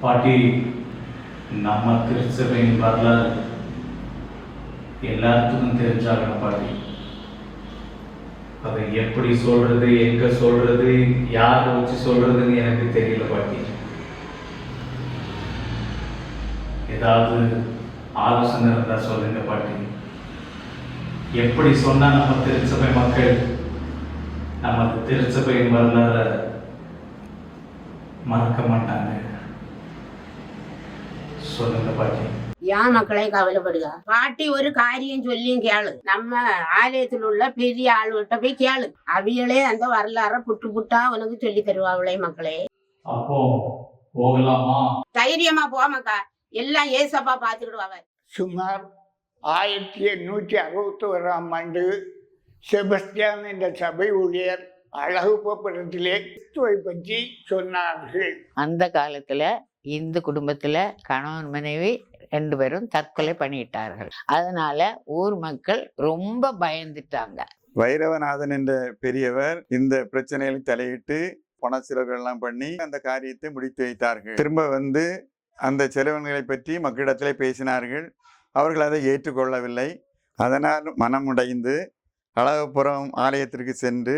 பாட்டி நம்ம திருச்சபையின் வரலாறு எல்லாத்துக்கும் தெரிஞ்சாகணும் பாட்டி. அதை எப்படி சொல்றது எங்க சொல்றது யாரை வச்சு சொல்றதுன்னு எனக்கு தெரியல பாட்டி. ஏதாவது ஆலோசனை இருந்தா சொல்லுங்க பாட்டி. எப்படி சொன்னா நம்ம திருச்சபை மக்கள் நமது திருச்சபையின் வரலாற மறக்க மாட்டாங்க? சொல்லுங்க பாட்டி ஏன் மக்களை கவலைப்படுக பாட்டி ஒரு காரியம் சொல்லியும் கேளு. நம்ம ஆலயத்தில் உள்ள பெரிய ஆளுகிட்ட போய் கேளு. அவியலே அந்த வரலாற புட்டு புட்டா உனக்கு சொல்லி தருவாங்களே மக்களே. அப்போ போகலாமா? தைரியமா போ மக்கா. எல்லாம் ஏசப்பா பாத்துக்கிடுவாங்க சுமார் ஆயிரத்தி எண்ணூற்றி அறுபத்தி ஓராம் ஆண்டு செபஸ்டியான் என்ற சபை ஊழியர் அழகுபுரத்திலே கிறிஸ்துவை பற்றி சொன்னார்கள். அந்த காலத்துல இந்து குடும்பத்தில் கணவன் மனைவி ரெண்டு பேரும் தற்கொலை பண்ணிட்டார்கள். அதனால ஊர் மக்கள் ரொம்ப பயந்துட்டாங்க. வைரவநாதன் என்ற பெரியவர் இந்த பிரச்சனைகளை தலையிட்டு பண செலவுகள்லாம் பண்ணி அந்த காரியத்தை முடித்து வைத்தார்கள். திரும்ப வந்து அந்த செலவினங்களை பற்றி மக்களிடத்திலே பேசினார்கள். அவர்கள் அதை ஏற்றுக்கொள்ளவில்லை. அதனால் மனமுடைந்து அழகப்புறம் ஆலயத்திற்கு சென்று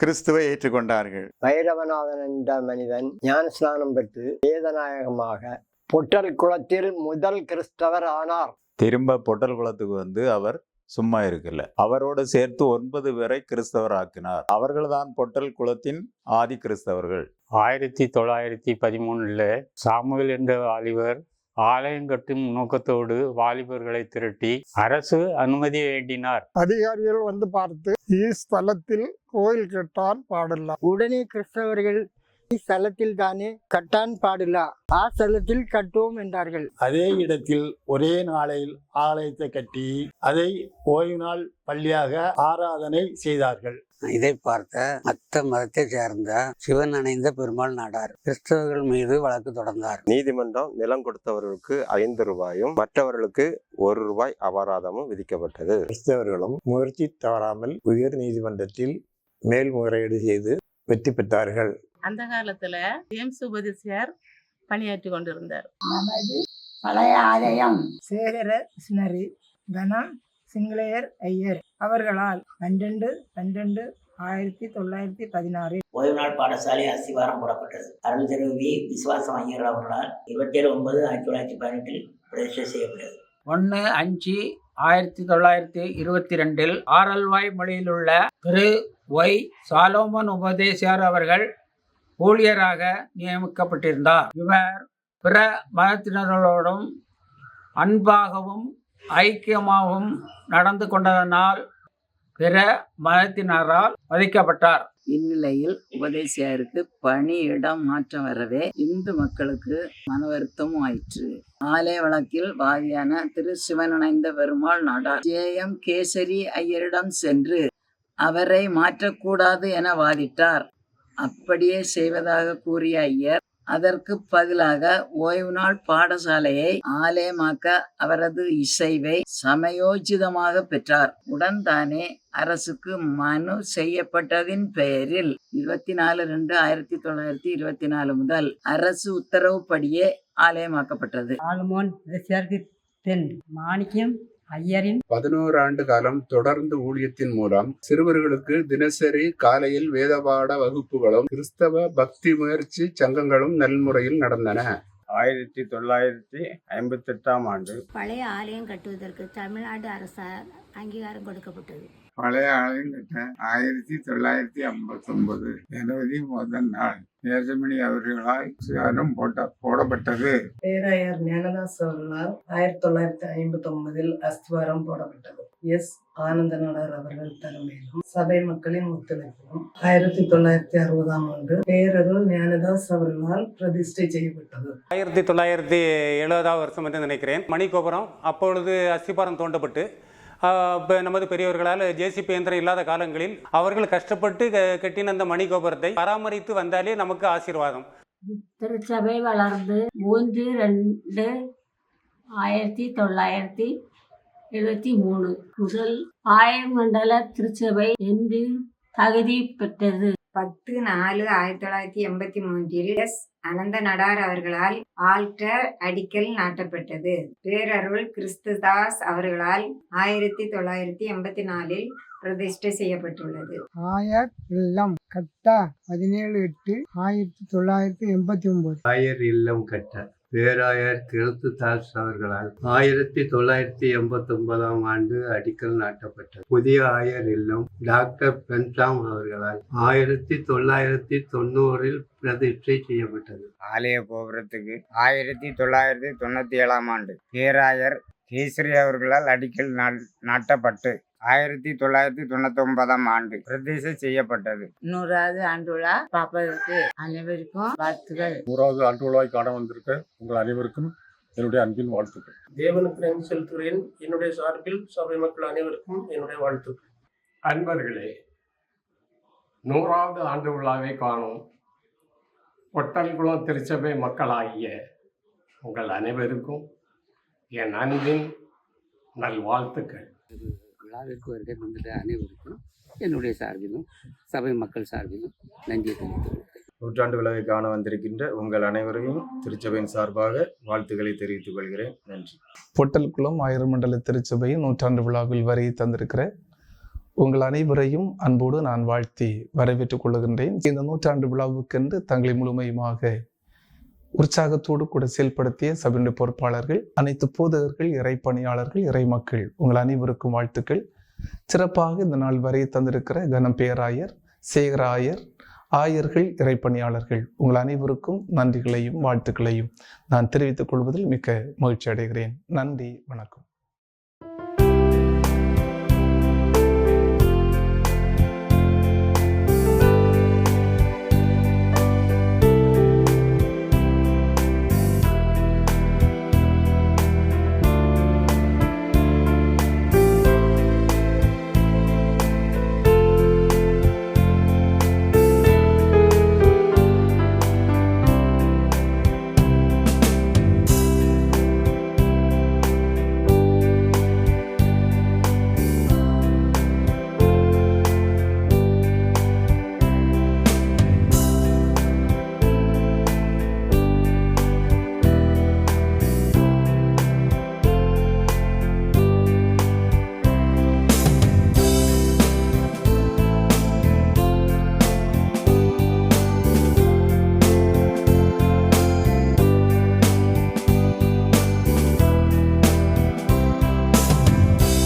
கிறிஸ்துவை ஏற்றுக்கொண்டார்கள். வைரவநாதன் என்ற மனிதன் ஞானஸ்நானம் பெற்று வேதநாயகமாக பொட்டல் குளத்தில் முதல் கிறிஸ்தவர் ஆனார். திரும்ப பொட்டல் குளத்துக்கு வந்து அவர் சும்மா இருக்கல. அவரோடு சேர்த்து ஒன்பது பேரை கிறிஸ்தவர் ஆக்கினார். அவர்கள்தான் பொட்டல் குளத்தின் ஆதி கிறிஸ்தவர்கள். ஆயிரத்தி தொள்ளாயிரத்தி பதிமூணுல சாமுவேல் என்ற வாலிபர் ஆலயம் கட்டும் நோக்கத்தோடு வாலிபர்களை திரட்டி அரசு அனுமதி வேண்டினார். அதிகாரிகள் வந்து பார்த்து இஸ்தலத்தில் கோயில் கட்டான் பாடலாம் உடனே கிறிஸ்தவர்கள் ஸ்தலத்தில் தானே கட்டான் பாடில்லா ஆ ஸ்தலத்தில் கட்டுவோம் என்றார்கள் அதே இடத்தில் ஒரே நாளில் ஆலயத்தை கட்டி அதை ஓய்வு நாள் பள்ளியாக ஆராதனை செய்தார்கள் இதை பார்த்த மற்ற மதத்தை சேர்ந்த சிவன் அணைந்த பெருமாள் நாடார். கிறிஸ்தவர்கள் மீது வழக்கு தொடர்ந்தார். நீதிமன்றம் நிலம் கொடுத்தவர்களுக்கு ஐந்து ரூபாயும் மற்றவர்களுக்கு ஒரு ரூபாய் அபராதமும் விதிக்கப்பட்டது. கிறிஸ்தவர்களும் முயற்சி தவறாமல் உயர் நீதிமன்றத்தில் மேல்முறையீடு செய்து வெற்றி பெற்றார்கள். அந்த காலத்துல ஜேம்ஸ் உபதிசியார் பணியாற்றி கொண்டிருந்தார். பழைய ஆலயம் சேகர மிஷினரி கனம் சிங்களேயர் ஐயர். அவர்களால் பன்னெண்டு பன்னெண்டு ஆயிரத்தி தொள்ளாயிரத்தி பதினாறில் ஓய்வு நாள் பாடசாலை அஸ்திவாரம் போடப்பட்டது. அருள் திருவி விசுவாசம் ஐயர் அவர்களால் இருபத்தி ஏழு ஒன்பது ஆயிரத்தி தொள்ளாயிரத்தி பதினெட்டில் பிரதிஷ்டை செய்யப்பட்டது. ஒன்று அஞ்சு ஆயிரத்தி தொள்ளாயிரத்தி இருபத்தி ரெண்டில் ஆரல்வாய் மொழியில் உள்ள திரு ஒய் சாலோமன் உபதேசியார் அவர்கள் ஊழியராக நியமிக்கப்பட்டிருந்தார். இவர் பிற மதத்தினர்களோடும் அன்பாகவும் ஐக்கியமாகவும் நடந்து கொண்டதனால் பிற மதத்தினரால் வதைக்கப்பட்டார். இந்நிலையில் உபதேசியாருக்கு பணியிடம் மாற்றம் வரவே இந்து மக்களுக்கு மன வருத்தமும் ஆயிற்று. ஆலய வழக்கில் வாதியான திரு சிவனணைந்த பெருமாள் நாடார் ஜே. எம். கேசரி ஐயரிடம் சென்று அவரை மாற்றக்கூடாது என வாதிட்டார். அப்படியே செய்வதாக கூறிய ஐயர் அதற்கு பதிலாக ஓய்வு நாள் பாடசாலையை ஆலயமாக்க அவரது இசைவை சமயோஜிதமாக பெற்றார். உடன் தானே அரசுக்கு மனு செய்யப்பட்டதின் பெயரில் இருபத்தி நாலு ரெண்டு ஆயிரத்தி தொள்ளாயிரத்தி இருபத்தி நாலு முதல் அரசு உத்தரவுப்படியே ஆலயமாக்கப்பட்டது ஆல்மோன் தென் மாணிக்கம் ஐயரின் பதினோரு ஆண்டு காலம் தொடர்ந்து ஊழியத்தின் மூலம் சிறுவர்களுக்கு தினசரி காலையில் வேதபாட வகுப்புகளும் கிறிஸ்தவ பக்தி முயற்சி சங்கங்களும் நல்முறையில் நடந்தன. ஆயிரத்தி தொள்ளாயிரத்தி ஐம்பத்தி எட்டாம் ஆண்டு பழைய ஆலயம் கட்டுவதற்கு தமிழ்நாடு அரசால் அங்கீகாரம் கொடுக்கப்பட்டது. பழைய ஆலயம் கட்ட ஆயிரத்தி தொள்ளாயிரத்தி ஐம்பத்தி ஒன்பது ஜனவரி முதல் நாள் நேசமணி அவர்களால் சியாரம் போட்ட போடப்பட்டது. பேராயர் ஞானதாஸ் அவர்களால் ஆயிரத்தி தொள்ளாயிரத்தி ஐம்பத்தி ஒன்பதில் அஸ்திவாரம் போடப்பட்டது. எஸ். ஆனந்த நாடார் அவர்கள் தலைமையிலும் சபை மக்களின் ஒத்துழைப்பிலும் ஆயிரத்தி தொள்ளாயிரத்தி அறுபதாம் ஆண்டு பேரருள் ஞானதாஸ் அவர்களால் பிரதிஷ்டை செய்யப்பட்டது. ஆயிரத்தி தொள்ளாயிரத்தி எழுபதாவது வருஷம் என்று நினைக்கிறேன். மணிக்கோபுரம் அப்பொழுது அஸ்திபாரம் தோண்டப்பட்டு நமது பெரியவர்களால் ஜேசிபி இயந்திரம் இல்லாத காலங்களில் அவர்கள் கஷ்டப்பட்டு க- கட்டின அந்த மணிக்கோபுரத்தை பராமரித்து வந்தாலே நமக்கு ஆசீர்வாதம். திருச்சபை வளர்ந்து மூன்று ரெண்டு ஆயிரத்தி தொள்ளாயிரத்தி எழுபத்தி மூணு முதல் ஆயமண்டல திருச்சபை என்று தகுதி பெற்றது. பத்து நாலு ஆயிரத்தி தொள்ளாயிரத்தி எண்பத்தி மூன்றில் எஸ். அனந்த நடார் அவர்களால் ஆல்டர் அடிக்கல் நாட்டப்பட்டது. பேரருள் கிறிஸ்துதாஸ் அவர்களால் ஆயிரத்தி தொள்ளாயிரத்தி எண்பத்தி நாலில் பிரதிஷ்டை செய்யப்பட்டுள்ளது. ஆயர் இல்லம் கட்ட பதினேழு எட்டு ஆயிரத்தி தொள்ளாயிரத்தி எண்பத்தி ஒன்பது. ஆயர் இல்லம் கட்ட. பேராயர் கிறிஸ்துதாஸ் அவர்களால் ஆயிரத்தி தொள்ளாயிரத்தி எண்பத்தி ஒன்பதாம் ஆண்டு அடிக்கல் நாட்டப்பட்டது. புதிய ஆயர் இல்லம் டாக்டர் பென்சாம் அவர்களால் ஆயிரத்தி தொள்ளாயிரத்தி தொண்ணூறில் பிரதிஷ்டை செய்யப்பட்டது. ஆலய கோபுரத்துக்கு ஆயிரத்தி தொள்ளாயிரத்தி தொண்ணூத்தி ஏழாம் ஆண்டு பேராயர் ஸ்ரீஸ்ரீ அவர்களால் அடிக்கல் நாட்டப்பட்டு ஆயிரத்தி தொள்ளாயிரத்தி தொண்ணூத்தி ஒன்பதாம் ஆண்டு பிரதிஷ்டை செய்யப்பட்டது. நூறாவது ஆண்டு விழா பார்ப்பதற்கு அனைவருக்கும் வாழ்த்துகள். நூறாவது ஆண்டு விழாவை காண வந்திருக்க உங்கள் அனைவருக்கும் என்னுடைய அன்பின் வாழ்த்துக்கள். தேவனுக்கு நன்றி செலுத்துகிறேன். என்னுடைய சார்பில் சபை மக்கள் அனைவருக்கும் என்னுடைய வாழ்த்துக்கள். அன்பர்களே நூறாவது ஆண்டு விழாவை காணும் ஒட்டல்குளம் திருச்சபை மக்களாகிய உங்கள் அனைவருக்கும் என் அன்பின் நல்வாழ்த்துக்கள். விழாவிற்கு வருகை வந்துட்ட அனைவருக்கும் என்னுடைய சார்பிலும் சபை மக்கள் சார்பிலும் நன்றியை தெரிவித்துக் கொள்கிறேன். நூற்றாண்டு விழாவை காண வந்திருக்கின்ற உங்கள் அனைவரையும் திருச்சபையின் சார்பாக வாழ்த்துக்களை தெரிவித்துக் கொள்கிறேன். நன்றி. பொட்டல்குளம் ஆயிரம் மண்டல திருச்சபையின் நூற்றாண்டு விழாவில் வரையை தந்திருக்கிற உங்கள் அனைவரையும் அன்போடு நான் வாழ்த்தி வரவேற்றுக் கொள்ளுகின்றேன் இந்த நூற்றாண்டு விழாவுக்கென்று தங்களை முழுமையுமாக உற்சாகத்தோடு கூட செயல்படுத்திய சபையினுடைய பொறுப்பாளர்கள் அனைத்து போதகர்கள் இறை பணியாளர்கள் இறை மக்கள் உங்கள் அனைவருக்கும் வாழ்த்துக்கள். சிறப்பாக இந்த நாள் வரை தந்திருக்கிற கனம் பேராயர் சேகராயர் ஆயர்கள் இறைப்பணியாளர்கள் உங்கள் அனைவருக்கும் நன்றிகளையும் வாழ்த்துக்களையும் நான் தெரிவித்துக் கொள்வதில் மிக்க மகிழ்ச்சி அடைகிறேன். நன்றி வணக்கம்.